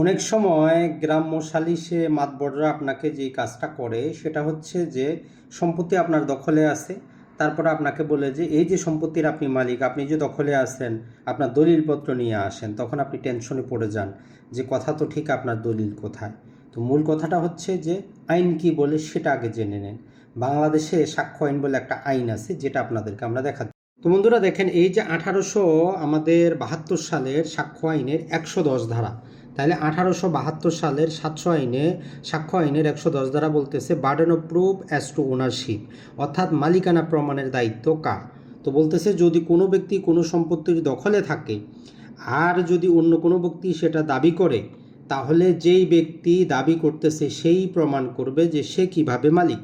অনেক সময় গ্রাম্য সালিশে মাতবররা আপনাকে যে কাজটা করে, সেটা হচ্ছে যে সম্পত্তি আপনার দখলে আছে। তারপরে আপনাকে বলে যে, এই যে সম্পত্তির আপনি মালিক, আপনি যে দখলে আছেন, আপনার দলিলপত্র নিয়ে আসেন, তখন আপনি টেনশনে পড়ে যান যে কথা তো ঠিক আপনার দলিল কোথায়? তো মূল কথাটা হচ্ছে যে, আইন কি বলে সেটা আগে জেনে নেন। বাংলাদেশে সাক্ষ্য আইন বলে একটা আইন আছে, যেটা আপনাদেরকে আমরা দেখা তো বন্ধুরা দেখেন, এই যে আঠারোশো আমাদের বাহাত্তর সালের সাক্ষ্য আইনের একশো দশ ধারা তাহলে আঠারোশো বাহাত্তর সালের সাতশো আইনে, সাক্ষ্য আইনের একশো দশ ধারা বলতেছে burden of proof as to ownership অর্থাৎ মালিকানা প্রমাণের দায়িত্ব কা তো বলতেছে, যদি কোনো ব্যক্তি কোনো সম্পত্তির দখলে থাকে আর যদি অন্য কোনো ব্যক্তি সেটা দাবি করে, তাহলে যেই ব্যক্তি দাবি করতেছে সেই প্রমাণ করবে যে সে কীভাবে মালিক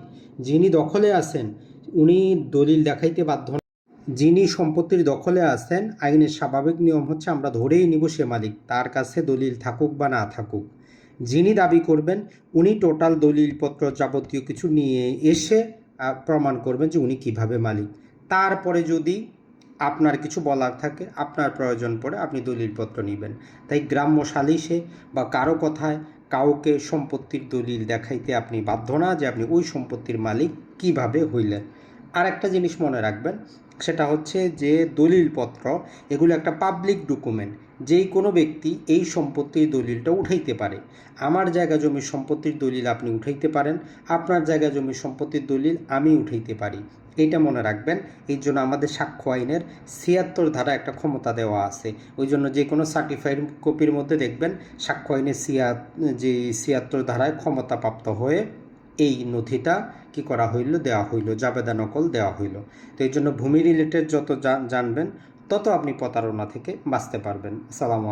যিনি দখলে আছেন, উনি দলিল দেখাইতে বাধ্য। যিনি সম্পত্তির দখলে আছেন, আইনের স্বাভাবিক নিয়ম হচ্ছে আমরা ধরেই নিব সে মালিক, তার কাছে দলিল থাকুক বা না থাকুক। যিনি দাবি করবেন, উনি টোটাল দলিলপত্র যাবতীয় কিছু নিয়ে এসে প্রমাণ করবেন যে উনি কীভাবে মালিক। তারপরে যদি আপনার কিছু বলার থাকে, আপনার প্রয়োজন পড়ে আপনি দলিলপত্র নেবেন। তাই গ্রাম্য সালিশে বা কারও কথায় কাউকে সম্পত্তির দলিল দেখাইতে আপনি বাধ্য না যে আপনি ওই সম্পত্তির মালিক কীভাবে হইলেন। আর একটা জিনিস মনে রাখবেন সেটা হচ্ছে যে দলিলপত্র, এগুলো একটা পাবলিক ডকুমেন্ট যেই কোনো ব্যক্তি এই সম্পত্তির দলিলটা উঠাইতে পারে। আমার জায়গা জমির সম্পত্তির দলিল আপনি উঠাইতে পারেন, আপনার জায়গা জমির সম্পত্তির দলিল আমি উঠাইতে পারি। এইটা মনে রাখবেন এই জন্য আমাদের সাক্ষ্য আইনের ছিয়াত্তর ধারা একটা ক্ষমতা দেওয়া আছে। ওই জন্য যে কোনো সার্টিফাইড কপির মধ্যে দেখবেন, সাক্ষ্য আইনের ছিয়া যে ছিয়াত্তর ধারায় ক্ষমতাপ্রাপ্ত হয়ে এই নথিটা কি করা হইল, দেওয়া হইল, জাবেদা নকল দেওয়া হইল। তো এই জন্য ভূমি রিলেটেড যত জানবেন, তত আপনি প্রতারণা থেকে বাঁচতে পারবেন। সালাম